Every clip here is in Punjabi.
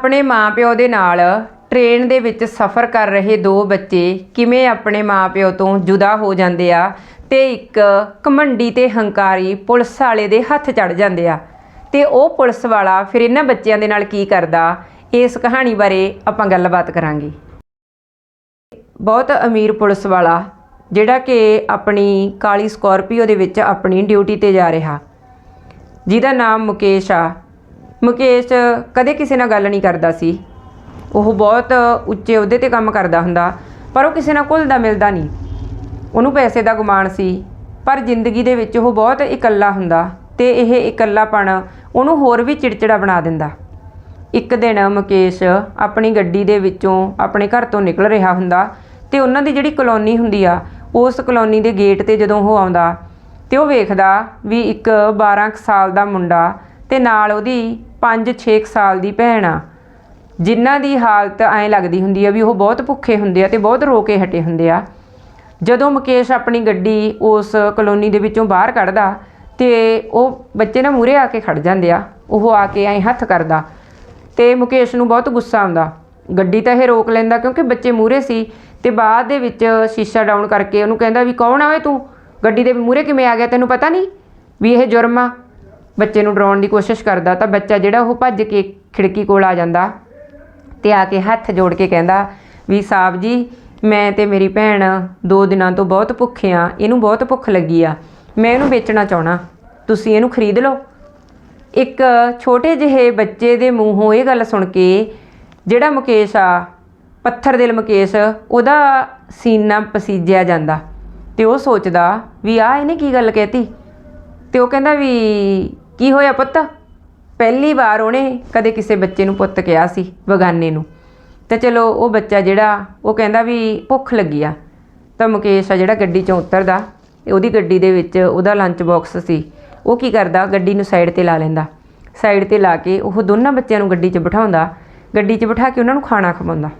ਆਪਣੇ ਮਾਪਿਓ ਦੇ ਨਾਲ ਟ੍ਰੇਨ ਦੇ ਵਿੱਚ ਸਫ਼ਰ ਕਰ ਰਹੇ ਦੋ ਬੱਚੇ ਕਿਵੇਂ ਆਪਣੇ ਮਾਪਿਓ ਤੋਂ ਜੁਦਾ ਹੋ ਜਾਂਦੇ ਆ ਤੇ ਇੱਕ ਘਮੰਡੀ ਤੇ ਹੰਕਾਰੀ ਪੁਲਿਸ ਵਾਲੇ ਦੇ ਹੱਥ ਚੜ ਜਾਂਦੇ ਆ। ਤੇ ਉਹ ਪੁਲਿਸ ਵਾਲਾ ਫਿਰ ਇਹਨਾਂ ਬੱਚਿਆਂ ਦੇ ਨਾਲ ਕੀ ਕਰਦਾ, ਇਸ ਕਹਾਣੀ ਬਾਰੇ ਆਪਾਂ ਗੱਲਬਾਤ ਕਰਾਂਗੇ। ਬਹੁਤ ਅਮੀਰ ਪੁਲਿਸ ਵਾਲਾ, ਜਿਹੜਾ ਕਿ ਆਪਣੀ ਕਾਲੀ ਸਕਾਰਪੀਓ ਦੇ ਵਿੱਚ ਆਪਣੀ ਡਿਊਟੀ ਤੇ ਜਾ ਰਿਹਾ। ਜਿਹਦਾ ਨਾਮ ਮੁਕੇਸ਼ ਆ। ਮੁਕੇਸ਼ ਕਦੇ ਕਿਸੇ ਨਾਲ ਗੱਲ ਨਹੀਂ ਕਰਦਾ ਸੀ। ਉਹ ਬਹੁਤ ਉੱਚੇ ਅਹੁਦੇ ਤੇ ਕੰਮ ਕਰਦਾ ਹੁੰਦਾ, ਪਰ ਉਹ ਕਿਸੇ ਨਾਲ ਘੁਲਦਾ ਮਿਲਦਾ ਨਹੀਂ। ਉਹਨੂੰ ਪੈਸੇ ਦਾ ਗੁਮਾਨ ਸੀ, ਪਰ ਜ਼ਿੰਦਗੀ ਦੇ ਵਿੱਚ ਉਹ ਬਹੁਤ ਇਕੱਲਾ ਹੁੰਦਾ ਤੇ ਇਹ ਇਕੱਲਾਪਣ ਉਹਨੂੰ ਹੋਰ ਵੀ ਚਿੜਚਿੜਾ ਬਣਾ ਦਿੰਦਾ। ਇੱਕ ਦਿਨ ਮੁਕੇਸ਼ ਆਪਣੀ ਗੱਡੀ ਦੇ ਵਿੱਚੋਂ ਆਪਣੇ ਘਰ ਤੋਂ ਨਿਕਲ ਰਿਹਾ ਹੁੰਦਾ ਤੇ ਉਹਨਾਂ ਦੀ ਜਿਹੜੀ ਕਲੋਨੀ ਹੁੰਦੀ ਆ, ਉਸ ਕਲੋਨੀ ਦੇ ਗੇਟ ਤੇ ਜਦੋਂ ਉਹ ਆਉਂਦਾ ਤੇ ਉਹ ਵੇਖਦਾ ਵੀ ਇੱਕ 12 ਕੁ ਸਾਲ ਦਾ ਮੁੰਡਾ ਤੇ ਨਾਲ ਉਹਦੀ 5-6 ਸਾਲ ਦੀ ਭੈਣ ਆ। ਜਿਨ੍ਹਾਂ ਦੀ ਹਾਲਤ ਐਂ ਲੱਗਦੀ ਹੁੰਦੀ ਆ ਵੀ ਉਹ ਬਹੁਤ ਭੁੱਖੇ ਹੁੰਦੇ ਆ ਤੇ ਬਹੁਤ ਰੋ ਕੇ ਹਟੇ ਹੁੰਦੇ ਆ। ਜਦੋਂ ਮੁਕੇਸ਼ ਆਪਣੀ ਗੱਡੀ ਉਸ ਕਲੋਨੀ ਦੇ ਵਿੱਚੋਂ ਬਾਹਰ ਕੱਢਦਾ ਤੇ ਉਹ ਬੱਚੇ ਨਾ ਮੂਰੇ ਆ ਕੇ ਖੜ ਜਾਂਦੇ ਆ। ਉਹ ਆ ਕੇ ਐਂ ਹੱਥ ਕਰਦਾ ਤੇ ਮੁਕੇਸ਼ ਨੂੰ ਬਹੁਤ ਗੁੱਸਾ ਆਉਂਦਾ। ਗੱਡੀ ਤਾਂ ਇਹ ਰੋਕ ਲੈਂਦਾ ਕਿਉਂਕਿ ਬੱਚੇ ਮੂਰੇ ਸੀ ਤੇ ਬਾਅਦ ਦੇ ਵਿੱਚ ਸ਼ੀਸ਼ਾ ਡਾਊਨ ਕਰਕੇ ਉਹਨੂੰ ਕਹਿੰਦਾ ਵੀ ਕੌਣ ਆਵੇ ਤੂੰ? ਗੱਡੀ ਦੇ ਮੂਰੇ ਕਿਵੇਂ ਆ ਗਿਆ ਤੈਨੂੰ ਪਤਾ ਨਹੀਂ? ਵੀ ਇਹ ਜੁਰਮ ਆ। ਬੱਚੇ ਨੂੰ ਡਰਾਉਣ ਦੀ ਕੋਸ਼ਿਸ਼ ਕਰਦਾ ਤਾਂ ਬੱਚਾ ਜਿਹੜਾ ਉਹ ਭੱਜ ਕੇ ਖਿੜਕੀ ਕੋਲ ਆ ਜਾਂਦਾ ਤੇ ਆ ਕੇ ਹੱਥ ਜੋੜ ਕੇ ਕਹਿੰਦਾ ਵੀ ਸਾਹਿਬ ਜੀ, ਮੈਂ ਤੇ ਮੇਰੀ ਭੈਣ ਦੋ ਦਿਨਾਂ ਤੋਂ ਬਹੁਤ ਭੁੱਖੇ ਆ, ਇਹਨੂੰ ਬਹੁਤ ਭੁੱਖ ਲੱਗੀ ਆ, ਮੈਂ ਇਹਨੂੰ ਵੇਚਣਾ ਚਾਹਣਾ ਤੁਸੀਂ ਇਹਨੂੰ ਖਰੀਦ ਲਓ। ਇੱਕ ਛੋਟੇ ਜਿਹੇ ਬੱਚੇ ਦੇ ਮੂੰਹੋਂ ਇਹ ਗੱਲ ਸੁਣ ਕੇ ਜਿਹੜਾ ਮੁਕੇਸ਼ ਆ, ਪੱਥਰ ਦਿਲ ਮੁਕੇਸ਼, ਉਹਦਾ ਸੀਨਾ ਪਸੀਜਿਆ ਜਾਂਦਾ ਤੇ ਉਹ ਸੋਚਦਾ ਵੀ ਆ ਇਹਨੇ ਕੀ ਗੱਲ ਕਹਿਤੀ? ਤੇ ਉਹ ਕਹਿੰਦਾ ਵੀ ਕੀ ਹੋਇਆ ਪੁੱਤ? ਪਹਿਲੀ ਵਾਰ ਉਹਨੇ ਕਦੇ ਕਿਸੇ ਬੱਚੇ ਨੂੰ ਪੁੱਤ ਕਿਹਾ ਸੀ, ਬਗਾਨੇ ਨੂੰ। ਤੇ ਚਲੋ ਉਹ ਬੱਚਾ ਜਿਹੜਾ, ਉਹ ਕਹਿੰਦਾ ਵੀ ਭੁੱਖ ਲੱਗੀ ਆ। ਤਾਂ ਮੁਕੇਸ਼ ਆ ਜਿਹੜਾ ਗੱਡੀ ਚੋਂ ਉਤਰਦਾ ਉਹਦੀ ਗੱਡੀ ਦੇ ਵਿੱਚ ਉਹਦਾ ਲੰਚ ਬਾਕਸ ਸੀ। ਉਹ ਕੀ ਕਰਦਾ, ਗੱਡੀ ਨੂੰ ਸਾਈਡ ਤੇ ਲਾ ਲੈਂਦਾ। ਸਾਈਡ ਤੇ ਲਾ ਕੇ ਉਹ ਦੋਨਾਂ ਬੱਚਿਆਂ ਨੂੰ ਗੱਡੀ 'ਚ ਬਿਠਾਉਂਦਾ। ਗੱਡੀ 'ਚ ਬਿਠਾ ਕੇ ਉਹਨਾਂ ਨੂੰ ਖਾਣਾ ਖਵਾਉਂਦਾ।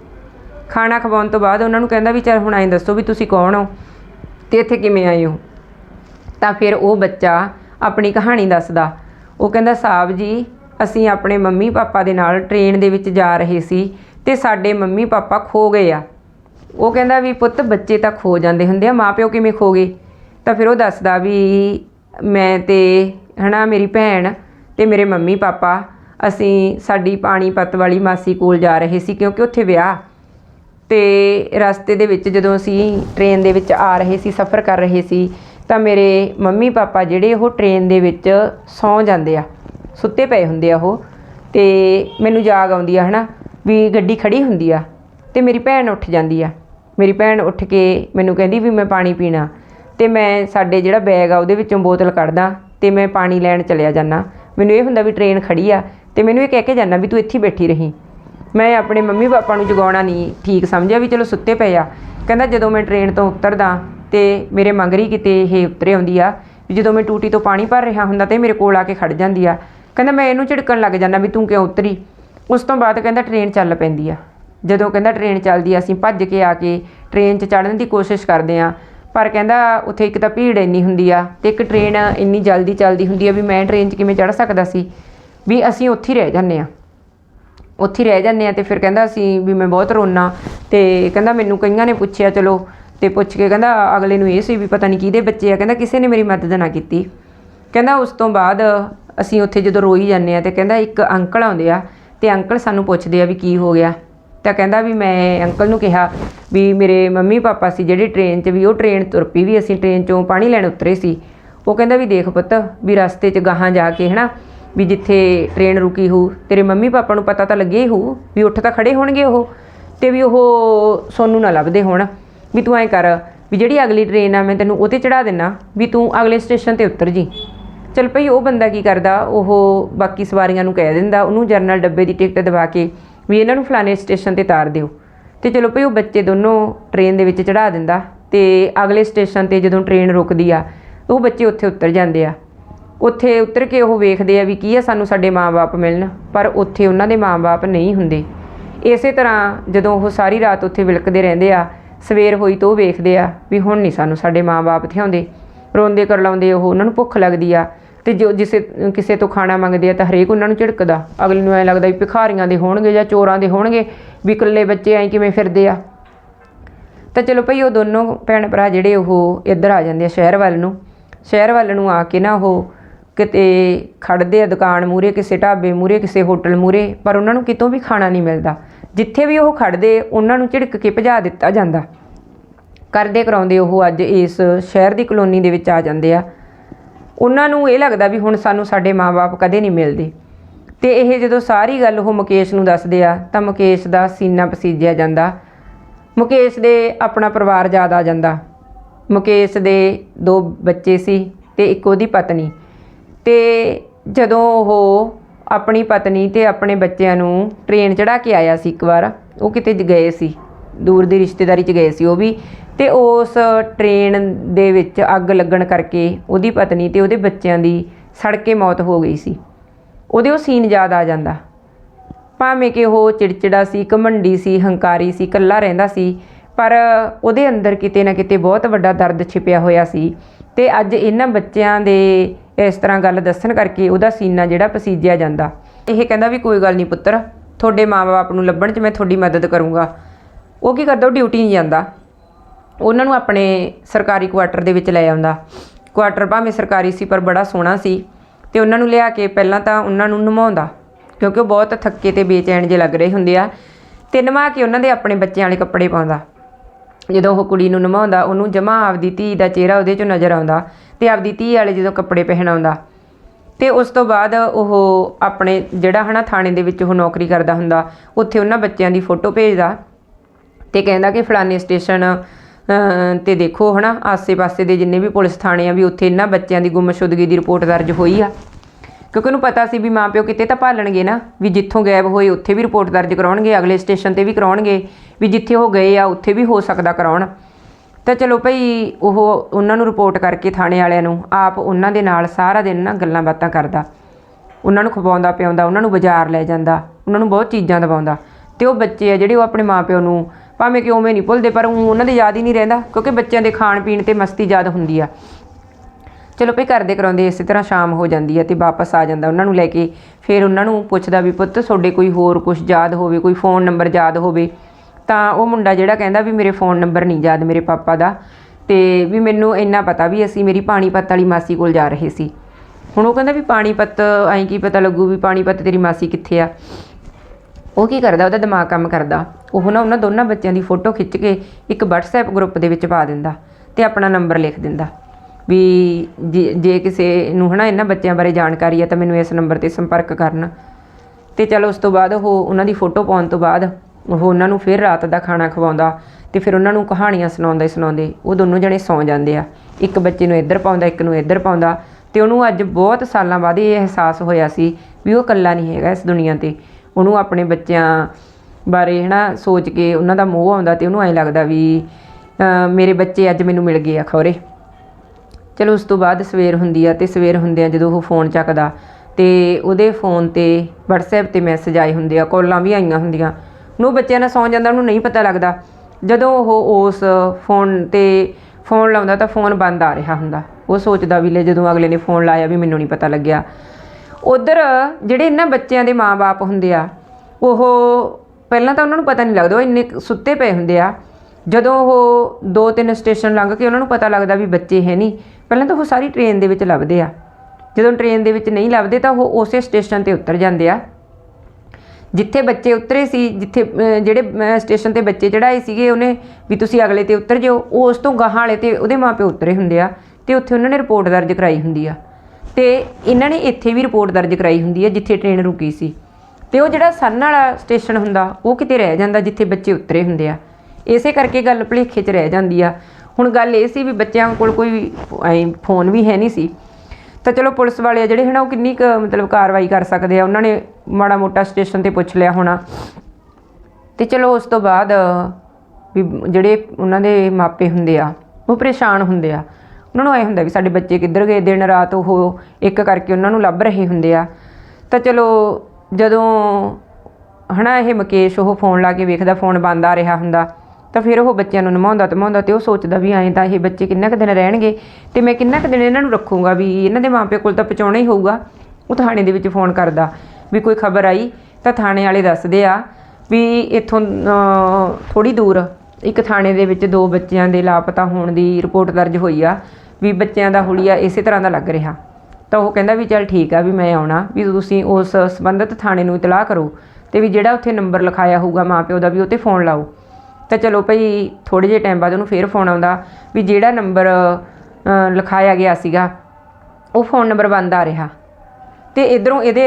ਖਾਣਾ ਖਵਾਉਣ ਤੋਂ ਬਾਅਦ ਉਹਨਾਂ ਨੂੰ ਕਹਿੰਦਾ ਵੀ ਚਲ ਹੁਣ ਐਂ ਦੱਸੋ ਵੀ ਤੁਸੀਂ ਕੌਣ ਹੋ? ਤੇ ਇੱਥੇ ਕਿਵੇਂ ਆਏ ਹੋ? ਤਾਂ ਫਿਰ ਉਹ ਬੱਚਾ ਆਪਣੀ ਕਹਾਣੀ ਦੱਸਦਾ। ਉਹ ਕਹਿੰਦਾ ਸਾਹਿਬ ਜੀ, ਅਸੀਂ ਆਪਣੇ ਮੰਮੀ ਪਾਪਾ ਦੇ ਨਾਲ ਟ੍ਰੇਨ ਦੇ ਵਿੱਚ ਜਾ ਰਹੇ ਸੀ ਤੇ ਸਾਡੇ ਮੰਮੀ ਪਾਪਾ ਖੋ ਗਏ ਆ। ਉਹ ਕਹਿੰਦਾ ਵੀ, ਪੁੱਤ, ਬੱਚੇ ਤਾਂ ਖੋ ਜਾਂਦੇ ਹੁੰਦੇ ਆ, ਮਾਪਿਓ ਕਿਵੇਂ ਖੋ ਗਏ ਤਾਂ ਫਿਰ ਉਹ ਦੱਸਦਾ ਵੀ, ਮੈਂ ਤੇ, ਹਨਾ, ਮੇਰੀ ਭੈਣ ਤੇ ਮੇਰੇ ਮੰਮੀ ਪਾਪਾ, ਅਸੀਂ ਸਾਡੀ ਪਾਣੀਪਤ ਵਾਲੀ ਮਾਸੀ ਕੋਲ ਜਾ ਰਹੇ ਸੀ ਕਿਉਂਕਿ ਉੱਥੇ ਵਿਆਹ। ਤੇ ਰਸਤੇ ਦੇ ਵਿੱਚ ਜਦੋਂ ਅਸੀਂ ਟ੍ਰੇਨ ਦੇ ਵਿੱਚ ਆ ਰਹੇ ਸੀ, ਸਫ਼ਰ ਕਰ ਰਹੇ ਸੀ ਤਾਂ ਮੇਰੇ ਮੰਮੀ ਪਾਪਾ ਜਿਹੜੇ ਉਹ ਟ੍ਰੇਨ ਦੇ ਵਿੱਚ ਸੌਂ ਜਾਂਦੇ ਆ, ਸੁੱਤੇ ਪਏ ਹੁੰਦੇ ਆ ਉਹ, ਤੇ ਮੈਨੂੰ ਜਾਗ ਆਉਂਦੀ ਆ, ਹਨਾ, ਵੀ ਗੱਡੀ ਖੜੀ ਹੁੰਦੀ ਆ, ਤੇ ਮੇਰੀ ਭੈਣ ਉੱਠ ਜਾਂਦੀ ਆ। ਮੇਰੀ ਭੈਣ ਉੱਠ ਕੇ ਮੈਨੂੰ ਕਹਿੰਦੀ ਵੀ ਮੈਂ ਪਾਣੀ ਪੀਣਾ, ਤੇ ਮੈਂ ਸਾਡੇ ਜਿਹੜਾ ਬੈਗ ਆ ਉਹਦੇ ਵਿੱਚੋਂ ਬੋਤਲ ਕੱਢਦਾ, ਤੇ ਮੈਂ ਪਾਣੀ ਲੈਣ ਚਲਿਆ ਜਾਂਦਾ। ਮੈਨੂੰ ਇਹ ਹੁੰਦਾ ਵੀ ਟ੍ਰੇਨ ਖੜੀ ਆ, ਤੇ ਮੈਨੂੰ ਇਹ ਕਹਿ ਕੇ ਜਾਂਦਾ ਵੀ ਤੂੰ ਇੱਥੇ ਬੈਠੀ ਰਹੀਂ। ਮੈਂ ਆਪਣੇ ਮੰਮੀ ਪਾਪਾ ਨੂੰ ਜਗਾਉਣਾ ਨਹੀਂ ਠੀਕ ਸਮਝਿਆ ਵੀ ਚਲੋ ਸੁੱਤੇ ਪਏ ਆ। ਕਹਿੰਦਾ ਜਦੋਂ ਮੈਂ ਟ੍ਰੇਨ ਤੋਂ ਉਤਰਦਾ ਤੇ ਮੇਰੇ ਮੰਗਰੀ ਕਿਤੇ ਇਹ ਉਤਰੇ ਆਉਂਦੀ ਆ ਵੀ ਜਦੋਂ ਮੈਂ ਟੂਟੀ ਤੋਂ ਪਾਣੀ ਭਰ ਰਿਹਾ ਹੁੰਦਾ ਤੇ ਮੇਰੇ ਕੋਲ ਆ ਕੇ ਖੜ ਜਾਂਦੀ ਆ। ਕਹਿੰਦਾ ਮੈਂ ਇਹਨੂੰ ਝਿੜਕਣ ਲੱਗ ਜਾਂਦਾ ਵੀ ਤੂੰ ਕਿਉਂ ਉਤਰੀ? ਉਸ ਤੋਂ ਬਾਅਦ ਕਹਿੰਦਾ ਟ੍ਰੇਨ ਚੱਲ ਪੈਂਦੀ ਆ। ਜਦੋਂ ਕਹਿੰਦਾ ਟ੍ਰੇਨ ਚੱਲਦੀ ਆ, ਅਸੀਂ ਭੱਜ ਕੇ ਆ ਕੇ ਟ੍ਰੇਨ 'ਚ ਚੜ੍ਹਨ ਦੀ ਕੋਸ਼ਿਸ਼ ਕਰਦੇ ਆ। ਪਰ ਕਹਿੰਦਾ ਉੱਥੇ ਇੱਕ ਤਾਂ ਭੀੜ ਇੰਨੀ ਹੁੰਦੀ ਆ ਤੇ ਇੱਕ ਟ੍ਰੇਨ ਇੰਨੀ ਜਲਦੀ ਚੱਲਦੀ ਹੁੰਦੀ ਆ ਵੀ ਮੈਂ ਟ੍ਰੇਨ 'ਚ ਕਿਵੇਂ ਚੜ੍ਹ ਸਕਦਾ ਸੀ? ਵੀ ਅਸੀਂ ਉੱਥੇ ਰਹਿ ਜਾਂਦੇ ਆ। ਉੱਥੇ ਰਹਿ ਜਾਂਦੇ ਆ ਤੇ ਫਿਰ ਕਹਿੰਦਾ ਅਸੀਂ ਵੀ ਮੈਂ ਬਹੁਤ ਰੋਣਾ ਤੇ ਕਹਿੰਦਾ ਮੈਨੂੰ ਕਈਆਂ ਨੇ ਪੁੱਛਿਆ, ਚਲੋ ਤੇ ਪੁੱਛ ਕੇ ਕਹਿੰਦਾ ਅਗਲੇ ਨੂੰ ਇਹ ਸੀ ਵੀ ਪਤਾ ਨਹੀਂ ਕਿਹਦੇ ਬੱਚੇ ਆ। ਕਹਿੰਦਾ ਕਿਸੇ ਨੇ ਮੇਰੀ ਮਦਦ ਨਾ ਕੀਤੀ। ਕਹਿੰਦਾ ਉਸ ਤੋਂ ਬਾਅਦ ਅਸੀਂ ਉੱਥੇ ਜਦੋਂ ਰੋਈ ਜਾਂਦੇ ਆ ਤੇ ਕਹਿੰਦਾ ਇੱਕ ਅੰਕਲ ਆਉਂਦੇ ਆ ਤੇ ਅੰਕਲ ਸਾਨੂੰ ਪੁੱਛਦੇ ਆ ਵੀ ਕੀ ਹੋ ਗਿਆ। ਤਾਂ ਕਹਿੰਦਾ ਵੀ ਮੈਂ ਅੰਕਲ ਨੂੰ ਕਿਹਾ ਵੀ ਮੇਰੇ ਮੰਮੀ ਪਾਪਾ ਸੀ ਜਿਹੜੇ ਟ੍ਰੇਨ 'ਚ ਵੀ ਉਹ ਟ੍ਰੇਨ ਤੁਰ ਪਈ ਵੀ ਅਸੀਂ ਟ੍ਰੇਨ 'ਚੋਂ ਪਾਣੀ ਲੈਣ ਉਤਰੇ ਸੀ। ਉਹ ਕਹਿੰਦਾ ਵੀ ਦੇਖ ਪੁੱਤ ਵੀ ਰਸਤੇ 'ਚ ਗਾਹਾਂ ਜਾ ਕੇ ਹਨਾ ਵੀ ਜਿੱਥੇ ਟ੍ਰੇਨ ਰੁਕੀ ਹੋਊ, ਤੇਰੇ ਮੰਮੀ ਪਾਪਾ ਨੂੰ ਪਤਾ ਤਾਂ ਲੱਗੇ ਹੀ ਹੋਊ ਵੀ ਉੱਠ ਤਾਂ ਖੜੇ ਹੋਣਗੇ ਉਹ ਤੇ ਵੀ ਉਹ ਸੋਨੂੰ ਨਾ ਲੱਭਦੇ ਹੋਣ। ਵੀ ਤੂੰ ਐਂ ਕਰ, ਵੀ ਜਿਹੜੀ ਅਗਲੀ ਟ੍ਰੇਨ ਆ, ਮੈਂ ਤੈਨੂੰ ਉਹ 'ਤੇ ਚੜਾ ਦੇਣਾ ਵੀ ਤੂੰ ਅਗਲੇ ਸਟੇਸ਼ਨ ਤੇ ਉਤਰ ਜੀ। ਚਲ ਭਈ ਉਹ ਬੰਦਾ ਕੀ ਕਰਦਾ, ਉਹ ਬਾਕੀ ਸਵਾਰੀਆਂ ਨੂੰ ਕਹਿ ਦਿੰਦਾ, ਉਹਨੂੰ ਜਰਨਲ ਡੱਬੇ ਦੀ ਟਿਕਟ ਦਵਾ ਕੇ ਵੀ ਇਹਨਾਂ ਨੂੰ ਫਲਾਣੇ ਸਟੇਸ਼ਨ ਤੇ ਤਾਰ ਦਿਓ। ਤੇ ਚਲੋ ਭਈ ਉਹ ਬੱਚੇ ਦੋਨੋਂ ਟ੍ਰੇਨ ਦੇ ਵਿੱਚ ਚੜਾ ਦਿੰਦਾ, ਤੇ ਅਗਲੇ ਸਟੇਸ਼ਨ ਤੇ ਜਦੋਂ ਟ੍ਰੇਨ ਰੁਕਦੀ ਆ, ਉਹ ਬੱਚੇ ਉੱਥੇ ਉਤਰ ਜਾਂਦੇ ਆ। ਉੱਥੇ ਉਤਰ ਕੇ ਉਹ ਵੇਖਦੇ ਆ ਵੀ ਕੀ ਆ ਸਾਨੂੰ ਸਾਡੇ ਮਾਪੇ ਮਿਲਣ, ਪਰ ਉੱਥੇ ਉਹਨਾਂ ਦੇ ਮਾਪੇ ਨਹੀਂ ਹੁੰਦੇ। ਇਸੇ ਤਰ੍ਹਾਂ ਜਦੋਂ ਉਹ ਸਾਰੀ ਰਾਤ ਉੱਥੇ ਵਿਲਕਦੇ ਰਹਿੰਦੇ ਆ ਸਵੇਰ ਹੋਈ ਤਾਂ ਉਹ ਵੇਖਦੇ ਆ ਵੀ ਹੁਣ ਨਹੀਂ ਸਾਨੂੰ ਸਾਡੇ ਮਾਪੇ ਥਿਆਉਂਦੇ। ਰੋਂਦੇ ਕਰਲਾਉਂਦੇ ਉਹ ਉਹਨਾਂ ਨੂੰ ਭੁੱਖ ਲੱਗਦੀ ਆ। ਤੇ ਜੋ ਜਿਸੇ ਕਿਸੇ ਤੋਂ ਖਾਣਾ ਮੰਗਦੇ ਆ ਤਾਂ ਹਰੇਕ ਉਹਨਾਂ ਨੂੰ ਝਿੜਕਦਾ। ਅਗਲੇ ਨੂੰ ਐ ਲੱਗਦਾ ਵੀ ਭਿਖਾਰੀਆਂ ਦੇ ਹੋਣਗੇ ਜਾਂ ਚੋਰਾਂ ਦੇ ਹੋਣਗੇ ਵੀ ਇਕੱਲੇ ਬੱਚੇ ਐਂ ਕਿਵੇਂ ਫਿਰਦੇ ਆ। ਤਾਂ ਚਲੋ ਭਈ ਉਹ ਦੋਨੋਂ ਭੈਣ ਭਰਾ ਜਿਹੜੇ ਉਹ ਇੱਧਰ ਆ ਜਾਂਦੇ ਆ ਸ਼ਹਿਰ ਵੱਲ ਨੂੰ। ਸ਼ਹਿਰ ਵੱਲ ਨੂੰ ਆ ਕੇ ਨਾ ਉਹ ਕਿਤੇ ਖੜਦੇ ਆ ਦੁਕਾਨ ਮੂਰੇ ਕਿਸੇ ਢਾਬੇ ਮੂਰੇ ਕਿਸੇ ਹੋਟਲ ਮੂਰੇ ਪਰ ਉਹਨਾਂ ਨੂੰ ਕਿਤੋਂ ਵੀ ਖਾਣਾ ਨਹੀਂ ਮਿਲਦਾ। ਜਿੱਥੇ ਵੀ ਉਹ ਖੜਦੇ ਉਹਨਾਂ ਨੂੰ ਝਿੜਕ ਕੇ ਭਜਾ ਦਿੱਤਾ ਜਾਂਦਾ। ਕਰਦੇ ਕਰਾਉਂਦੇ ਉਹ ਅੱਜ ਇਸ ਸ਼ਹਿਰ ਦੀ ਕਲੋਨੀ ਦੇ ਵਿੱਚ ਆ ਜਾਂਦੇ ਆ। ਉਹਨਾਂ ਨੂੰ ਇਹ ਲੱਗਦਾ ਵੀ ਹੁਣ ਸਾਨੂੰ ਸਾਡੇ ਮਾਪੇ ਕਦੇ ਨਹੀਂ ਮਿਲਦੇ। ਤੇ ਇਹ ਜਦੋਂ ਸਾਰੀ ਗੱਲ ਉਹ ਮੁਕੇਸ਼ ਨੂੰ ਦੱਸਦੇ ਆ, ਤਾਂ ਮੁਕੇਸ਼ ਦਾ ਸੀਨਾ ਪਸੀਜਿਆ ਜਾਂਦਾ। ਮੁਕੇਸ਼ ਦੇ ਆਪਣਾ ਪਰਿਵਾਰ ਯਾਦ ਆ ਜਾਂਦਾ। ਮੁਕੇਸ਼ ਦੇ ਦੋ ਬੱਚੇ ਸੀ ਤੇ ਇੱਕ ਉਹਦੀ ਪਤਨੀ। ਤੇ ਜਦੋਂ ਉਹ ਆਪਣੀ ਪਤਨੀ ਤੇ ਆਪਣੇ ਬੱਚਿਆਂ ਨੂੰ ਟ੍ਰੇਨ ਚੜਾ ਕੇ ਆਇਆ ਸੀ ਇੱਕ ਵਾਰ। ਉਹ ਕਿਤੇ ਗਏ ਸੀ, ਦੂਰ ਦੀ ਰਿਸ਼ਤੇਦਾਰੀ 'ਚ ਗਏ ਸੀ ਉਹ ਵੀ। ਤੇ ਉਸ ਟ੍ਰੇਨ ਦੇ ਵਿੱਚ ਅੱਗ ਲੱਗਣ ਕਰਕੇ ਉਹਦੀ ਪਤਨੀ ਤੇ ਉਹਦੇ ਬੱਚਿਆਂ ਦੀ ਸੜ ਕੇ ਮੌਤ ਹੋ ਗਈ ਸੀ। ਉਹਦੇ ਉਹ ਸੀਨ ਯਾਦ ਆ ਜਾਂਦਾ। ਭਾਵੇਂ ਕਿ ਉਹ ਚਿੜਚਿੜਾ ਸੀ, ਘਮੰਡੀ ਸੀ, ਹੰਕਾਰੀ ਸੀ, ਇਕੱਲਾ ਰਹਿੰਦਾ ਸੀ, ਪਰ ਉਹਦੇ ਅੰਦਰ ਕਿਤੇ ਨਾ ਕਿਤੇ ਬਹੁਤ ਵੱਡਾ ਦਰਦ ਛਿਪਿਆ ਹੋਇਆ ਸੀ। ਤੇ ਅੱਜ ਇਹਨਾਂ ਬੱਚਿਆਂ ਦੇ ਇਸ ਤਰ੍ਹਾਂ ਗੱਲ ਦੱਸਣ ਕਰਕੇ ਉਹਦਾ ਸੀਨਾ ਜਿਹੜਾ ਪਸੀਜਿਆ ਜਾਂਦਾ। ਇਹ ਕਹਿੰਦਾ ਵੀ ਕੋਈ ਗੱਲ ਨਹੀਂ ਪੁੱਤਰ, ਤੁਹਾਡੇ ਮਾਪੇ ਨੂੰ ਲੱਭਣ 'ਚ ਮੈਂ ਤੁਹਾਡੀ ਮਦਦ ਕਰੂੰਗਾ। ਉਹ ਕੀ ਕਰਦਾ, ਉਹ ਡਿਊਟੀ ਨਹੀਂ ਜਾਂਦਾ। ਉਹਨਾਂ ਨੂੰ ਆਪਣੇ ਸਰਕਾਰੀ ਕੁਆਟਰ ਦੇ ਵਿੱਚ ਲੈ ਆਉਂਦਾ। ਕੁਆਟਰ ਭਾਵੇਂ ਸਰਕਾਰੀ ਸੀ, ਪਰ ਬੜਾ ਸੋਹਣਾ ਸੀ ਤੇ ਉਹਨਾਂ ਨੂੰ ਲਿਆ ਕੇ ਪਹਿਲਾਂ ਤਾਂ ਉਹਨਾਂ ਨੂੰ ਨਮਾਉਂਦਾ, ਕਿਉਂਕਿ ਉਹ ਬਹੁਤ ਥੱਕੇ ਤੇ ਬੇਚੈਨ ਜੇ ਲੱਗ ਰਹੇ ਹੁੰਦੇ ਆ। ਤੇ ਨਵਾ ਕੇ ਉਹਨਾਂ ਦੇ ਆਪਣੇ ਬੱਚਿਆਂ ਵਾਲੇ ਕੱਪੜੇ ਪਾਉਂਦਾ। ਜਦੋਂ ਉਹ ਕੁੜੀ ਨੂੰ ਨਮਾਉਂਦਾ, ਉਹਨੂੰ ਜਮਾ ਆਪਦੀ ਧੀ ਦਾ ਚਿਹਰਾ ਉਹਦੇ 'ਚੋਂ ਨਜ਼ਰ ਆਉਂਦਾ ਤੇ ਆਪਦੀ ਧੀ ਵਾਲੇ ਜਦੋਂ ਕੱਪੜੇ ਪਹਿਨਾਉਂਦਾ ਤੇ ਉਸ ਤੋਂ ਬਾਅਦ ਉਹ ਆਪਣੇ ਜਿਹੜਾ ਹਨਾ ਥਾਣੇ ਦੇ ਵਿੱਚ ਉਹ ਨੌਕਰੀ ਕਰਦਾ ਹੁੰਦਾ, ਉੱਥੇ ਉਹਨਾਂ ਬੱਚਿਆਂ ਦੀ ਫੋਟੋ ਭੇਜਦਾ ਤੇ ਕਹਿੰਦਾ ਕਿ ਫਲਾਣੇ ਸਟੇਸ਼ਨ ਤੇ ਦੇਖੋ ਹਨਾ, ਆਸੇ-ਪਾਸੇ ਦੇ ਜਿੰਨੇ ਵੀ ਪੁਲਿਸ ਥਾਣੇ ਆ ਵੀ ਉੱਥੇ ਇਹਨਾਂ ਬੱਚਿਆਂ ਦੀ ਗੁੰਮਸ਼ੁਦਗੀ ਦੀ ਰਿਪੋਰਟ ਦਰਜ ਹੋਈ ਆ। ਕਿਉਂਕਿ ਉਹਨੂੰ ਪਤਾ ਸੀ ਵੀ ਮਾਪਿਓ ਕਿਤੇ ਤਾਂ ਭਾਲਣਗੇ ਨਾ, ਵੀ ਜਿੱਥੋਂ ਗਾਇਬ ਹੋਏ ਉੱਥੇ ਵੀ ਰਿਪੋਰਟ ਦਰਜ ਕਰਾਉਣਗੇ, ਅਗਲੇ ਸਟੇਸ਼ਨ ਤੇ ਵੀ ਕਰਾਉਣਗੇ। ਵੀ ਜਿੱਥੇ ਉਹ ਗਏ ਆ, ਉੱਥੇ ਵੀ ਹੋ ਸਕਦਾ ਕਰਾਉਣ। ਤਾਂ ਚਲੋ ਭਈ, ਉਹ ਉਹਨਾਂ ਨੂੰ ਰਿਪੋਰਟ ਕਰਕੇ ਥਾਣੇ ਵਾਲਿਆਂ ਨੂੰ, ਆਪ ਉਹਨਾਂ ਦੇ ਨਾਲ ਸਾਰਾ ਦਿਨ ਨਾ ਗੱਲਾਂ ਬਾਤਾਂ ਕਰਦਾ। ਉਹਨਾਂ ਨੂੰ ਖਵਾਉਂਦਾ ਪਿਆਉਂਦਾ, ਉਹਨਾਂ ਨੂੰ ਬਾਜ਼ਾਰ ਲੈ ਜਾਂਦਾ, ਉਹਨਾਂ ਨੂੰ ਬਹੁਤ ਚੀਜ਼ਾਂ ਦਿਵਾਉਂਦਾ ਤੇ ਉਹ ਬੱਚੇ ਆ ਜਿਹੜੇ ਉਹ ਆਪਣੇ ਮਾਪਿਓ ਨੂੰ ਭਾਵੇਂ ਕਿ ਉਵੇਂ ਨਹੀਂ ਭੁੱਲਦੇ, ਪਰ ਉਹਨਾਂ ਦੇ ਯਾਦ ਹੀ ਨਹੀਂ ਰਹਿੰਦਾ, ਕਿਉਂਕਿ ਬੱਚਿਆਂ ਦੇ ਖਾਣ ਪੀਣ ਤੇ ਮਸਤੀ ਯਾਦ ਹੁੰਦੀ ਆ। ਚਲੋ ਭਈ ਕਰਦੇ ਕਰਾਉਂਦੇ ਇਸੇ ਤਰ੍ਹਾਂ ਸ਼ਾਮ ਹੋ ਜਾਂਦੀ ਹੈ ਤੇ ਵਾਪਸ ਆ ਜਾਂਦਾ ਉਹਨਾਂ ਨੂੰ ਲੈ ਕੇ। ਫਿਰ ਉਹਨਾਂ ਨੂੰ ਪੁੱਛਦਾ ਵੀ, ਪੁੱਤ, ਤੁਹਾਡੇ ਕੋਈ ਹੋਰ ਕੁਝ ਯਾਦ ਹੋਵੇ, ਕੋਈ ਫੋਨ ਨੰਬਰ ਯਾਦ ਹੋਵੇ? ਤਾਂ ਉਹ ਮੁੰਡਾ ਜਿਹੜਾ ਕਹਿੰਦਾ ਵੀ ਮੇਰੇ ਫੋਨ ਨੰਬਰ ਨਹੀਂ ਯਾਦ ਮੇਰੇ ਪਾਪਾ ਦਾ ਤੇ ਵੀ ਮੈਨੂੰ ਇੰਨਾ ਪਤਾ ਵੀ ਅਸੀਂ ਮੇਰੀ ਪਾਣੀਪਤ ਵਾਲੀ ਮਾਸੀ ਕੋਲ ਜਾ ਰਹੇ ਸੀ। ਹੁਣ ਉਹ ਕਹਿੰਦਾ ਵੀ ਪਾਣੀਪਤ ਐਂ ਕੀ ਪਤਾ ਲੱਗੂ ਵੀ ਪਾਣੀਪਤ ਤੇਰੀ ਮਾਸੀ ਕਿੱਥੇ ਆ। ਉਹ ਕੀ ਕਰਦਾ, ਉਹਦਾ ਦਿਮਾਗ ਕੰਮ ਕਰਦਾ। ਉਹ ਨਾ ਉਹਨਾਂ ਦੋਨਾਂ ਬੱਚਿਆਂ ਦੀ ਫੋਟੋ ਖਿੱਚ ਕੇ ਇੱਕ WhatsApp ਗਰੁੱਪ ਦੇ ਵਿੱਚ ਪਾ ਦਿੰਦਾ ਤੇ ਆਪਣਾ ਨੰਬਰ ਲਿਖ ਦਿੰਦਾ ਵੀ ਜੇ ਜੇ ਕਿਸੇ ਨੂੰ ਹਨਾ ਇਹਨਾਂ ਬੱਚਿਆਂ ਬਾਰੇ ਜਾਣਕਾਰੀ ਹੈ ਤਾਂ ਮੈਨੂੰ ਇਸ ਨੰਬਰ ਤੇ ਸੰਪਰਕ ਕਰਨ। ਤੇ ਚਲੋ ਉਸ ਤੋਂ ਬਾਅਦ ਉਹ ਉਹਨਾਂ ਦੀ ਫੋਟੋ ਪਾਉਣ ਤੋਂ ਬਾਅਦ ਉਹ ਉਹਨਾਂ ਨੂੰ ਫਿਰ ਰਾਤ ਦਾ ਖਾਣਾ ਖਵਾਉਂਦਾ ਤੇ ਫਿਰ ਉਹਨਾਂ ਨੂੰ ਕਹਾਣੀਆਂ ਸੁਣਾਉਂਦੇ ਸੁਣਾਉਂਦੇ ਉਹ ਦੋਨੋਂ ਜਣੇ ਸੌਂ ਜਾਂਦੇ ਆ। ਇੱਕ ਬੱਚੇ ਨੂੰ ਇੱਧਰ ਪਾਉਂਦਾ, ਇੱਕ ਨੂੰ ਇੱਧਰ ਪਾਉਂਦਾ ਤੇ ਉਹਨੂੰ ਅੱਜ ਬਹੁਤ ਸਾਲਾਂ ਬਾਅਦ ਇਹ ਅਹਿਸਾਸ ਹੋਇਆ ਸੀ ਵੀ ਉਹ ਇਕੱਲਾ ਨਹੀਂ ਹੈਗਾ ਇਸ ਦੁਨੀਆ ਤੇ। ਉਹਨੂੰ ਆਪਣੇ ਬੱਚਿਆਂ ਬਾਰੇ ਹਨਾ ਸੋਚ ਕੇ ਉਹਨਾਂ ਦਾ ਮੋਹ ਆਉਂਦਾ ਤੇ ਉਹਨੂੰ ਐਂ ਲੱਗਦਾ ਵੀ ਮੇਰੇ ਬੱਚੇ ਅੱਜ ਮੈਨੂੰ ਮਿਲ ਗਏ ਆ ਖੌਰੇ ਚਲੋ ਉਸ ਤੋਂ ਬਾਅਦ ਸਵੇਰ ਹੁੰਦੀ ਆ ਤੇ ਸਵੇਰ ਹੁੰਦਿਆਂ ਜਦੋਂ ਉਹ ਫੋਨ ਚੱਕਦਾ ਤੇ ਉਹਦੇ ਫੋਨ ਤੇ WhatsApp ਤੇ ਮੈਸੇਜ ਆਏ ਹੁੰਦੇ ਆ, ਕਾਲਾਂ ਵੀ ਆਈਆਂ ਹੁੰਦੀਆਂ। ਨੂੰ ਬੱਚਿਆਂ ਨਾਲ ਸੌਂ ਜਾਂਦਾ, ਉਹਨੂੰ ਨਹੀਂ ਪਤਾ ਲੱਗਦਾ। ਜਦੋਂ ਉਹ ਉਸ ਫੋਨ ਤੇ ਫੋਨ ਲਾਉਂਦਾ ਤਾਂ ਫੋਨ ਬੰਦ ਆ ਰਿਹਾ ਹੁੰਦਾ। ਉਹ ਸੋਚਦਾ ਵੀ ਲੈ ਜਦੋਂ ਅਗਲੇ ਨੇ ਫੋਨ ਲਾਇਆ ਵੀ ਮੈਨੂੰ ਨਹੀਂ ਪਤਾ ਲੱਗਿਆ। ਉਧਰ ਜਿਹੜੇ ਇਹਨਾਂ ਬੱਚਿਆਂ ਦੇ ਮਾਪੇ ਹੁੰਦੇ ਆ, ਉਹ ਪਹਿਲਾਂ ਤਾਂ ਉਹਨਾਂ ਨੂੰ ਪਤਾ ਨਹੀਂ ਲੱਗਦਾ, ਉਹ ਇੰਨੇ ਸੁੱਤੇ ਪਏ ਹੁੰਦੇ ਆ। ਜਦੋਂ ਉਹ ਦੋ ਤਿੰਨ ਸਟੇਸ਼ਨ ਲੰਘ ਕੇ ਉਹਨਾਂ ਨੂੰ ਪਤਾ ਲੱਗਦਾ ਵੀ ਬੱਚੇ ਹੈ ਨਹੀਂ, ਪਹਿਲਾਂ ਤਾਂ ਉਹ ਸਾਰੀ ਟ੍ਰੇਨ ਦੇ ਵਿੱਚ ਲੱਭਦੇ ਆ। ਜਦੋਂ ਟ੍ਰੇਨ ਦੇ ਵਿੱਚ ਨਹੀਂ ਲੱਭਦੇ ਤਾਂ ਉਹ ਉਸੇ ਸਟੇਸ਼ਨ ਤੇ ਉਤਰ ਜਾਂਦੇ ਆ। ਜਿੱਥੇ ਬੱਚੇ ਉਤਰੇ ਸੀ, ਜਿੱਥੇ ਜਿਹੜੇ ਸਟੇਸ਼ਨ ਤੇ ਬੱਚੇ ਚੜਾਏ ਸੀਗੇ, ਉਹਨੇ ਵੀ ਤੁਸੀਂ ਅਗਲੇ ਤੇ ਉਤਰ ਜਿਓ। ਉਹ ਉਸ ਤੋਂ ਗਾਹਾਂ ਵਾਲੇ ਤੇ ਉਹਦੇ ਮਾਪੇ ਉਤਰੇ ਹੁੰਦੇ ਆ ਤੇ ਉੱਥੇ ਉਹਨਾਂ ਨੇ ਰਿਪੋਰਟ ਦਰਜ ਕਰਾਈ ਹੁੰਦੀ ਆ। ਤੇ ਇਹਨਾਂ ਨੇ ਇੱਥੇ ਵੀ ਰਿਪੋਰਟ ਦਰਜ ਕਰਾਈ ਹੁੰਦੀ ਆ, ਜਿੱਥੇ ਟ੍ਰੇਨ ਰੁਕੀ ਸੀ। ਤੇ ਉਹ ਜਿਹੜਾ ਸੰਨ ਵਾਲਾ ਸਟੇਸ਼ਨ ਹੁੰਦਾ, ਉਹ ਕਿਤੇ ਰਹਿ ਜਾਂਦਾ ਜਿੱਥੇ ਬੱਚੇ ਉਤਰੇ ਹੁੰਦੇ ਆ। ਇਸੇ ਕਰਕੇ ਗੱਲ ਭੁਲੇਖੇ 'ਚ ਰਹਿ ਜਾਂਦੀ ਆ। ਹੁਣ ਗੱਲ ਇਹ ਸੀ ਵੀ ਬੱਚਿਆਂ ਕੋਲ ਕੋਈ, ਐਂ, ਫੋਨ ਵੀ ਹੈ ਨਹੀਂ ਸੀ। ਤਾਂ ਚਲੋ ਪੁਲਿਸ ਵਾਲੇ ਆ ਜਿਹੜੇ ਹਨਾ, ਉਹ ਕਿੰਨੀ ਕੁ, ਮਤਲਬ ਕਾਰਵਾਈ ਕਰ ਸਕਦੇ ਆ। ਉਹਨਾਂ ਨੇ ਮਾੜਾ ਮੋਟਾ ਸਟੇਸ਼ਨ ਤੇ ਪੁੱਛ ਲਿਆ ਹੋਣਾ। ਤੇ ਚਲੋ ਉਸ ਤੋਂ ਬਾਅਦ ਵੀ ਜਿਹੜੇ ਉਹਨਾਂ ਦੇ ਮਾਪੇ ਹੁੰਦੇ ਆ, ਉਹ ਪਰੇਸ਼ਾਨ ਹੁੰਦੇ ਆ। ਉਹਨਾਂ ਨੂੰ ਐ ਹੁੰਦਾ ਵੀ ਸਾਡੇ ਬੱਚੇ ਕਿੱਧਰ ਗਏ? ਦਿਨ ਰਾਤ ਉਹ ਇੱਕ ਕਰਕੇ ਉਹਨਾਂ ਨੂੰ ਲੱਭ ਰਹੇ ਹੁੰਦੇ ਆ। ਤਾਂ ਚਲੋ ਜਦੋਂ ਹਨਾ, ਇਹ ਮੁਕੇਸ਼ ਉਹ ਫੋਨ ਲਾ ਕੇ ਵੇਖਦਾ ਫੋਨ ਬੰਦ ਆ ਰਿਹਾ ਹੁੰਦਾ। ਤਾਂ ਫਿਰ ਉਹ ਬੱਚਿਆਂ ਨੂੰ ਨਮਾਉਂਦਾ ਧਮਾਉਂਦਾ ਤੇ ਉਹ ਸੋਚਦਾ ਵੀ ਐਂ ਤਾਂ ਇਹ ਬੱਚੇ ਕਿੰਨਾ ਕੁ ਦਿਨ ਰਹਿਣਗੇ ਤੇ ਮੈਂ ਕਿੰਨਾ ਕੁ ਦਿਨ ਇਹਨਾਂ ਨੂੰ ਰੱਖੂੰਗਾ ਵੀ ਇਹਨਾਂ ਦੇ ਮਾਪੇ ਕੋਲ ਤਾਂ ਪਹੁੰਚਾਉਣਾ ਹੀ ਹੋਊਗਾ। ਉਹ ਥਾਣੇ ਦੇ ਵਿੱਚ ਫੋਨ ਕਰਦਾ ਵੀ ਕੋਈ ਖਬਰ ਆਈ ਤਾਂ ਥਾਣੇ ਵਾਲੇ ਦੱਸਦੇ ਆ ਵੀ ਇੱਥੋਂ ਥੋੜੀ ਦੂਰ ਇੱਕ ਥਾਣੇ ਦੇ ਵਿੱਚ ਦੋ ਬੱਚਿਆਂ ਦੇ ਲਾਪਤਾ ਹੋਣ ਦੀ ਰਿਪੋਰਟ ਦਰਜ ਹੋਈ ਆ ਵੀ ਬੱਚਿਆਂ ਦਾ ਹੁਲੀਆ ਇਸੇ ਤਰ੍ਹਾਂ ਦਾ ਲੱਗ ਰਿਹਾ। ਤਾਂ ਉਹ ਕਹਿੰਦਾ ਵੀ ਚੱਲ ਠੀਕ ਆ ਵੀ ਮੈਂ ਆਉਣਾ, ਵੀ ਤੁਸੀਂ ਉਸ ਸੰਬੰਧਿਤ ਥਾਣੇ ਨੂੰ ਇਤਲਾਹ ਕਰੋ ਤੇ ਵੀ ਜਿਹੜਾ ਉੱਥੇ ਨੰਬਰ ਲਿਖਾਇਆ ਹੋਊਗਾ ਮਾਪਿਓ ਦਾ ਵੀ ਉਹ ਤੇ ਫੋਨ ਲਾਓ। ਤਾਂ ਚਲੋ ਭਾਈ ਥੋੜ੍ਹੇ ਜਿਹੇ ਟਾਈਮ ਬਾਅਦ ਉਹਨੂੰ ਫਿਰ ਫੋਨ ਆਉਂਦਾ ਵੀ ਜਿਹੜਾ ਨੰਬਰ ਲਿਖਾਇਆ ਗਿਆ ਸੀਗਾ, ਉਹ ਫੋਨ ਨੰਬਰ ਬੰਦ ਆ ਰਿਹਾ। ਅਤੇ ਇੱਧਰੋਂ ਇਹਦੇ,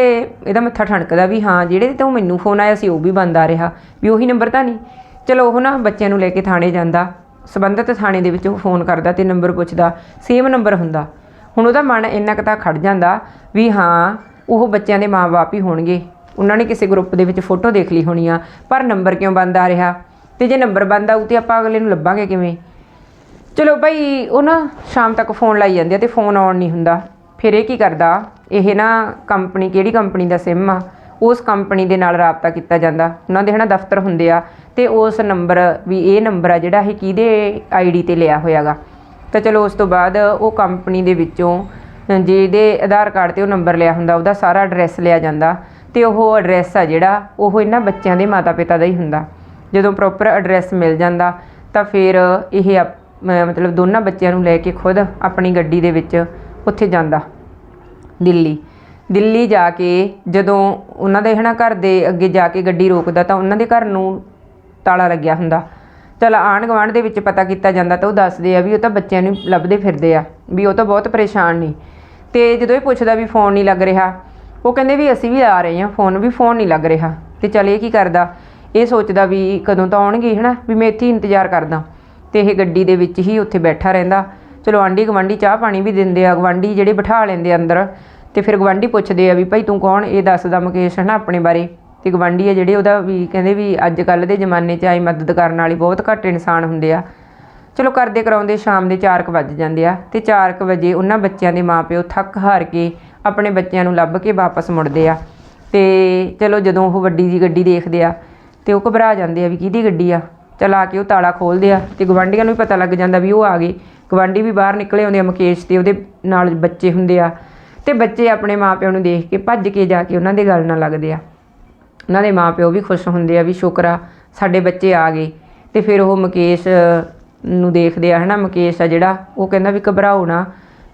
ਇਹਦਾ ਮੱਥਾ ਠਣਕਦਾ ਵੀ ਹਾਂ, ਜਿਹੜੇ ਤੋਂ ਮੈਨੂੰ ਫੋਨ ਆਇਆ ਸੀ, ਉਹ ਵੀ ਬੰਦ ਆ ਰਿਹਾ, ਵੀ ਉਹੀ ਨੰਬਰ ਤਾਂ ਨਹੀਂ। ਚਲੋ ਉਹ ਨਾ ਬੱਚਿਆਂ ਨੂੰ ਲੈ ਕੇ ਥਾਣੇ ਜਾਂਦਾ, ਸਬੰਧਤ ਥਾਣੇ ਦੇ ਵਿੱਚ ਉਹ ਫੋਨ ਕਰਦਾ ਤੇ ਨੰਬਰ ਪੁੱਛਦਾ ਸੇਮ ਨੰਬਰ ਹੁੰਦਾ। ਹੁਣ ਉਹਦਾ ਮਨ ਇੰਨਾ ਕੁ ਤਾਂ ਖੜ ਜਾਂਦਾ ਵੀ ਹਾਂ, ਉਹ ਬੱਚਿਆਂ ਦੇ ਮਾਪੇ ਹੀ ਹੋਣਗੇ। ਉਹਨਾਂ ਨੇ ਕਿਸੇ ਗਰੁੱਪ ਦੇ ਵਿੱਚ ਫੋਟੋ ਦੇਖ ਲਈ ਹੋਣੀ ਆ, ਪਰ ਨੰਬਰ ਕਿਉਂ ਬੰਦ ਆ ਰਿਹਾ? ਤੇ ਜੇ ਨੰਬਰ ਬੰਦ ਆਊ ਤੇ ਆਪਾਂ ਅਗਲੇ ਨੂੰ ਲੱਭਾਂਗੇ ਕਿਵੇਂ? ਚਲੋ ਭਾਈ ਉਹ ਨਾ ਸ਼ਾਮ ਤੱਕ ਫੋਨ ਲਾਈ ਜਾਂਦੇ ਆ ਤੇ ਫੋਨ ਆਉਣ ਨਹੀਂ ਹੁੰਦਾ। ਫਿਰ ਇਹ ਕੀ ਕਰਦਾ? ਇਹ ਨਾ ਕੰਪਨੀ ਕਿਹੜੀ ਕੰਪਨੀ ਦਾ ਸਿਮ ਆ? ਉਸ ਕੰਪਨੀ ਦੇ ਨਾਲ ਰਾਬਤਾ ਕੀਤਾ ਜਾਂਦਾ। ਉਹਨਾਂ ਦੇ ਹਨਾ ਦਫ਼ਤਰ ਹੁੰਦੇ ਆ ਤੇ ਉਸ ਨੰਬਰ, ਵੀ ਇਹ ਨੰਬਰ ਆ ਜਿਹੜਾ ਇਹ ਕਿਹਦੇ ਆਈਡੀ ਤੇ ਲਿਆ ਹੋਇਆਗਾ। ਤਾਂ ਚਲੋ ਉਸ ਤੋਂ ਬਾਅਦ ਉਹ ਕੰਪਨੀ ਦੇ ਵਿੱਚੋਂ ਜਿਹਦੇ ਆਧਾਰ ਕਾਰਡ ਤੇ ਉਹ ਨੰਬਰ ਲਿਆ ਹੁੰਦਾ, ਉਹਦਾ ਸਾਰਾ ਐਡਰੈਸ ਲਿਆ ਜਾਂਦਾ। ਤੇ ਉਹ ਐਡਰੈਸ ਆ ਜਿਹੜਾ, ਉਹ ਇਹਨਾਂ ਬੱਚਿਆਂ ਦੇ ਮਾਤਾ-ਪਿਤਾ ਦਾ ਹੀ ਹੁੰਦਾ। ਜਦੋਂ ਪ੍ਰੋਪਰ ਐਡਰੈਸ ਮਿਲ ਜਾਂਦਾ, ਤਾਂ ਫਿਰ ਇਹ ਆਪ- ਮਤਲਬ ਦੋਨਾਂ ਬੱਚਿਆਂ ਨੂੰ ਲੈ ਕੇ ਖੁਦ ਆਪਣੀ ਗੱਡੀ ਦੇ ਵਿੱਚ ਉੱਥੇ ਜਾਂਦਾ, ਦਿੱਲੀ। ਦਿੱਲੀ ਜਾ ਕੇ ਜਦੋਂ ਉਹਨਾਂ ਦੇ ਹਨਾ ਘਰ ਦੇ ਅੱਗੇ ਜਾ ਕੇ ਗੱਡੀ ਰੋਕਦਾ, ਤਾਂ ਉਹਨਾਂ ਦੇ ਘਰ ਨੂੰ ਤਾਲਾ ਲੱਗਿਆ ਹੁੰਦਾ। ਚਲ ਆਂਢ ਗੁਆਂਢ ਦੇ ਵਿੱਚ ਪਤਾ ਕੀਤਾ ਜਾਂਦਾ, ਤਾਂ ਉਹ ਦੱਸਦੇ ਆ ਵੀ ਉਹ ਤਾਂ ਬੱਚਿਆਂ ਨੂੰ ਲੱਭਦੇ ਫਿਰਦੇ ਆ, ਵੀ ਉਹ ਤਾਂ ਬਹੁਤ ਪਰੇਸ਼ਾਨ ਨੇ। ਤੇ ਜਦੋਂ ਇਹ ਪੁੱਛਦਾ ਵੀ ਫੋਨ ਨਹੀਂ ਲੱਗ ਰਿਹਾ, ਉਹ ਕਹਿੰਦੇ ਵੀ ਅਸੀਂ ਵੀ ਆ ਰਹੇ ਹਾਂ ਫੋਨ ਵੀ ਫੋਨ ਨਹੀਂ ਲੱਗ ਰਿਹਾ। ਤੇ ਚਲ ਇਹ ਕੀ ਕਰਦਾ ਇਹ ਸੋਚਦਾ ਵੀ ਕਦੋਂ ਤਾਂ ਆਉਣਗੇ, ਹਨਾ? ਵੀ ਮੈਂ ਇੱਥੇ ਹੀ ਇੰਤਜ਼ਾਰ ਕਰਦਾ। ਤੇ ਇਹ ਗੱਡੀ ਦੇ ਵਿੱਚ ਹੀ ਉੱਥੇ ਬੈਠਾ ਰਹਿੰਦਾ। ਚਲੋ, ਆਂਢੀ ਗਵਾਂਢੀ ਚਾਹ ਪਾਣੀ ਵੀ ਦਿੰਦੇ ਆ ਗਵਾਂਢੀ ਜਿਹੜੇ ਬਿਠਾ ਲੈਂਦੇ ਅੰਦਰ। ਤੇ ਫਿਰ ਗਵਾਂਢੀ ਪੁੱਛਦੇ ਆ ਵੀ ਭਾਈ ਤੂੰ ਕੌਣ? ਇਹ ਦੱਸਦਾ ਮੁਕੇਸ਼ ਹੈ ਨਾ ਆਪਣੇ ਬਾਰੇ। ਤੇ ਗਵਾਂਢੀ ਆ ਜਿਹੜੇ ਉਹਦਾ ਵੀ ਕਹਿੰਦੇ ਵੀ ਅੱਜ ਕੱਲ ਦੇ ਜ਼ਮਾਨੇ 'ਚ ਆਈ ਮਦਦ ਕਰਨ ਵਾਲੇ ਬਹੁਤ ਘੱਟ ਇਨਸਾਨ ਹੁੰਦੇ ਆ। ਚਲੋ, ਕਰਦੇ ਕਰਾਉਂਦੇ, ਸ਼ਾਮ ਦੇ 4:00 ਵੱਜ ਜਾਂਦੇ ਆ। ਤੇ 4:00 ਵਜੇ ਉਹਨਾਂ ਬੱਚਿਆਂ ਦੇ ਮਾਪਿਓ ਥੱਕ ਹਾਰ ਕੇ ਆਪਣੇ ਬੱਚਿਆਂ ਨੂੰ ਲੱਭ ਕੇ ਵਾਪਸ ਮੁੜਦੇ ਆ। ਤੇ ਚਲੋ, ਜਦੋਂ ਉਹ ਵੱਡੀ ਜੀ ਗੱਡੀ ਦੇਖਦੇ ਆ ਤੇ ਉਹ ਘਬਰਾ ਜਾਂਦੇ ਆ ਵੀ ਕਿਹਦੀ ਗੱਡੀ ਆ। ਚਲਾ ਕੇ ਉਹ ਤਾਲਾ ਖੋਲਦੇ ਆ ਤੇ ਗਵਾਂਢੀਆਂ ਨੂੰ ਵੀ ਪਤਾ ਲੱਗ ਜਾਂਦਾ ਵੀ ਉਹ ਆ ਗਏ। ਗਵਾਂਢੀ ਵੀ ਬਾਹਰ ਨਿਕਲੇ ਆਉਂਦੇ ਆ ਮੁਕੇਸ਼ ਤੇ, ਉਹਦੇ ਨਾਲ ਬੱਚੇ ਹੁੰਦੇ ਆ। ਤੇ ਬੱਚੇ ਆਪਣੇ ਮਾਪਿਆਂ ਨੂੰ ਦੇਖ ਕੇ ਭੱਜ ਕੇ ਜਾ ਕੇ ਉਹਨਾਂ ਦੇ ਗੱਲ ਨਾਲ ਲੱਗਦੇ ਆ। ਉਹਨਾਂ ਦੇ ਮਾਪਿਓ ਵੀ ਖੁਸ਼ ਹੁੰਦੇ ਆ ਵੀ ਸ਼ੁਕਰ ਆ, ਸਾਡੇ ਬੱਚੇ ਆ ਗਏ। ਤੇ ਫਿਰ ਉਹ ਮੁਕੇਸ਼ ਨੂੰ ਦੇਖਦੇ ਆ, ਹਨਾ ਮੁਕੇਸ਼ ਆ ਜਿਹੜਾ, ਉਹ ਕਹਿੰਦਾ ਵੀ ਘਬਰਾਓ ਨਾ,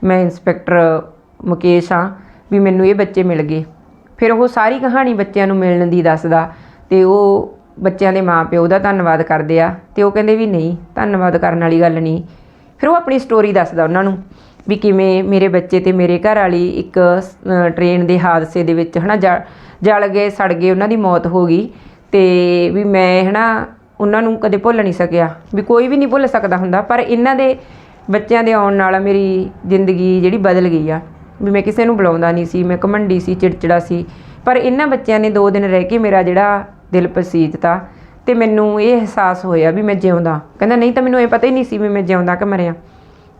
ਮੈਂ ਇੰਸਪੈਕਟਰ ਮੁਕੇਸ਼ ਆ ਵੀ ਮੈਨੂੰ ਇਹ ਬੱਚੇ ਮਿਲ ਗਏ। ਫਿਰ ਉਹ ਸਾਰੀ ਕਹਾਣੀ ਬੱਚਿਆਂ ਨੂੰ ਮਿਲਣ ਦੀ ਦੱਸਦਾ ਤੇ ਉਹ ਬੱਚਿਆਂ ਦੇ ਮਾਪਿਓ ਦਾ ਧੰਨਵਾਦ ਕਰਦੇ ਆ ਤੇ ਉਹ ਕਹਿੰਦੇ ਵੀ ਨਹੀਂ ਧੰਨਵਾਦ ਕਰਨ ਵਾਲੀ ਗੱਲ ਨਹੀਂ। ਫਿਰ ਉਹ ਆਪਣੀ ਸਟੋਰੀ ਦੱਸਦਾ ਉਹਨਾਂ ਨੂੰ ਵੀ ਕਿਵੇਂ ਮੇਰੇ ਬੱਚੇ ਤੇ ਮੇਰੇ ਘਰ ਵਾਲੀ ਇੱਕ ਅ, ਟ੍ਰੇਨ ਦੇ ਹਾਦਸੇ ਦੇ ਵਿੱਚ ਹਨਾ ਜਲ ਜਲ ਗਏ ਸੜ ਗਏ ਉਹਨਾਂ ਦੀ ਮੌਤ ਹੋ ਗਈ ਤੇ ਵੀ ਮੈਂ ਹਨਾ ਉਹਨਾਂ ਨੂੰ ਕਦੇ ਭੁੱਲ ਨਹੀਂ ਸਕਿਆ। ਵੀ ਕੋਈ ਵੀ ਨਹੀਂ ਭੁੱਲ ਸਕਦਾ ਹੁੰਦਾ ਪਰ ਇਹਨਾਂ ਦੇ ਬੱਚਿਆਂ ਦੇ ਆਉਣ ਨਾਲ ਮੇਰੀ ਜ਼ਿੰਦਗੀ ਜਿਹੜੀ ਬਦਲ ਗਈ ਆ। ਵੀ ਮੈਂ ਕਿਸੇ ਨੂੰ ਬੁਲਾਉਂਦਾ ਨਹੀਂ ਸੀ ਮੈਂ ਘਮੰਡੀ ਸੀ ਚਿੜਚਿੜਾ ਸੀ। ਪਰ ਇਹਨਾਂ ਬੱਚਿਆਂ ਨੇ 2 ਦਿਨ ਰਹਿ ਕੇ ਮੇਰਾ ਜਿਹੜਾ ਦਿਲ ਪਸੀਜਤਾ ਤੇ। ਮੈਨੂੰ ਇਹ ਅਹਿਸਾਸ ਹੋਇਆ ਵੀ ਮੈਂ ਜਿਉਂਦਾ। ਕਹਿੰਦਾ ਨਹੀਂ ਤਾਂ ਮੈਨੂੰ ਇਹ ਪਤਾ ਹੀ ਨਹੀਂ ਸੀ ਵੀ ਮੈਂ ਜਿਉਂਦਾ ਕਿ ਮਰਿਆ।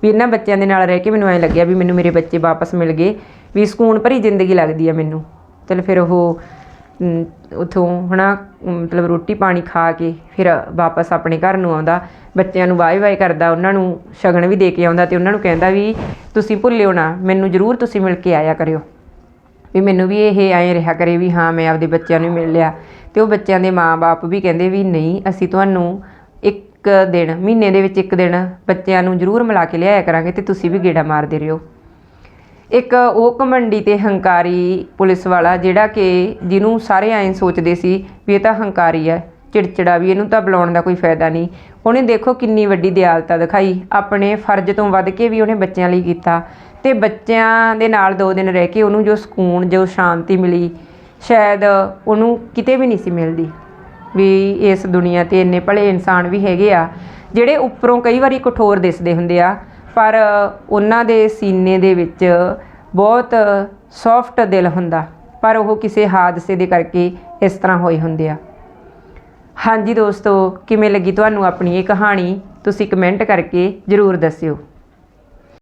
ਵੀ ਇਹਨਾਂ ਬੱਚਿਆਂ ਦੇ ਨਾਲ ਰਹਿ ਕੇ ਮੈਨੂੰ ਐਂ ਲੱਗਿਆ ਵੀ ਮੈਨੂੰ ਮੇਰੇ ਬੱਚੇ ਵਾਪਸ ਮਿਲ ਗਏ ਵੀ ਸਕੂਨ ਭਰੀ ਜ਼ਿੰਦਗੀ ਲੱਗਦੀ ਆ ਮੈਨੂੰ। ਚਲ ਫਿਰ ਉਹ ਅਮ, ਉੱਥੋਂ ਹਨਾ ਅਮ, ਮਤਲਬ ਰੋਟੀ ਪਾਣੀ ਖਾ ਕੇ ਫਿਰ ਵਾਪਸ ਆਪਣੇ ਘਰ ਨੂੰ ਆਉਂਦਾ। ਬੱਚਿਆਂ ਨੂੰ ਵਾਏ ਵਾਏ ਕਰਦਾ ਉਹਨਾਂ ਨੂੰ ਸ਼ਗਨ ਵੀ ਦੇ ਕੇ ਆਉਂਦਾ ਤੇ ਉਹਨਾਂ ਨੂੰ ਕਹਿੰਦਾ ਵੀ ਤੁਸੀਂ ਭੁੱਲਿਓ ਨਾ ਮੈਨੂੰ ਜ਼ਰੂਰ ਤੁਸੀਂ ਮਿਲ ਕੇ ਆਇਆ ਕਰਿਓ। ਵੀ ਮੈਨੂੰ ਵੀ ਇਹ ਐਂ ਰਿਹਾ ਕਰੇ ਵੀ ਹਾਂ ਮੈਂ ਆਪਦੇ ਬੱਚਿਆਂ ਨੂੰ ਮਿਲ ਲਿਆ। ਤੇ ਉਹ ਬੱਚਿਆਂ ਦੇ ਮਾਪੇ ਵੀ ਕਹਿੰਦੇ ਵੀ ਨਹੀਂ, ਅਸੀਂ ਤੁਹਾਨੂੰ ਇੱਕ ਦਿਨ, ਮਹੀਨੇ ਦੇ ਵਿੱਚ ਇੱਕ ਦਿਨ ਬੱਚਿਆਂ ਨੂੰ ਜ਼ਰੂਰ ਮਿਲਾ ਕੇ ਲਿਆਇਆ ਕਰਾਂਗੇ ਤੇ ਤੁਸੀਂ ਵੀ ਗੇੜਾ ਮਾਰਦੇ ਰਹੋ ਇੱਕ ਉਹ ਘਮੰਡੀ ਤੇ ਹੰਕਾਰੀ ਪੁਲਿਸ ਵਾਲਾ ਜਿਹੜਾ ਕਿ ਜਿਹਨੂੰ ਸਾਰੇ ਐਂ ਸੋਚਦੇ ਸੀ ਵੀ ਇਹ ਤਾਂ ਹੰਕਾਰੀ ਹੈ, ਚਿੜਚਿੜਾ ਵੀ, ਇਹਨੂੰ ਤਾਂ ਬੁਲਾਉਣ ਦਾ ਕੋਈ ਫਾਇਦਾ ਨਹੀਂ। ਉਹਨੇ ਦੇਖੋ ਕਿੰਨੀ ਵੱਡੀ ਦਿਆਲਤਾ ਦਿਖਾਈ, ਆਪਣੇ ਫਰਜ਼ ਤੋਂ ਵੱਧ ਕੇ ਵੀ ਉਹਨੇ ਬੱਚਿਆਂ ਲਈ ਕੀਤਾ ਤੇ ਬੱਚਿਆਂ ਦੇ ਨਾਲ ਦੋ ਦਿਨ ਰਹਿ ਕੇ ਉਹਨੂੰ ਜੋ ਸਕੂਨ, ਜੋ ਸ਼ਾਂਤੀ ਮਿਲੀ ਸ਼ਾਇਦ ਉਹਨੂੰ ਕਿਤੇ ਵੀ ਨਹੀਂ ਸੀ ਮਿਲਦੀ ਵੀ ਇਸ ਦੁਨੀਆ ਤੇ ਇੰਨੇ ਭਲੇ ਇਨਸਾਨ ਵੀ ਹੈਗੇ ਆ, ਜਿਹੜੇ ਉੱਪਰੋਂ ਕਈ ਵਾਰੀ ਕਠੋਰ ਦਿਸਦੇ ਹੁੰਦੇ ਆ, ਪਰ ਉਹਨਾਂ ਦੇ ਸੀਨੇ ਦੇ ਵਿੱਚ ਬਹੁਤ ਸੌਫਟ ਦਿਲ ਹੁੰਦਾ, ਪਰ ਉਹ ਕਿਸੇ ਹਾਦਸੇ ਦੇ ਕਰਕੇ ਇਸ ਤਰ੍ਹਾਂ ਹੋਏ ਹੁੰਦੇ ਆ। ਹਾਂਜੀ ਦੋਸਤੋ, ਕਿਵੇਂ ਲੱਗੀ ਤੁਹਾਨੂੰ ਆਪਣੀ ਇਹ ਕਹਾਣੀ? ਤੁਸੀਂ ਕਮੈਂਟ ਕਰਕੇ ਜ਼ਰੂਰ ਦੱਸਿਓ।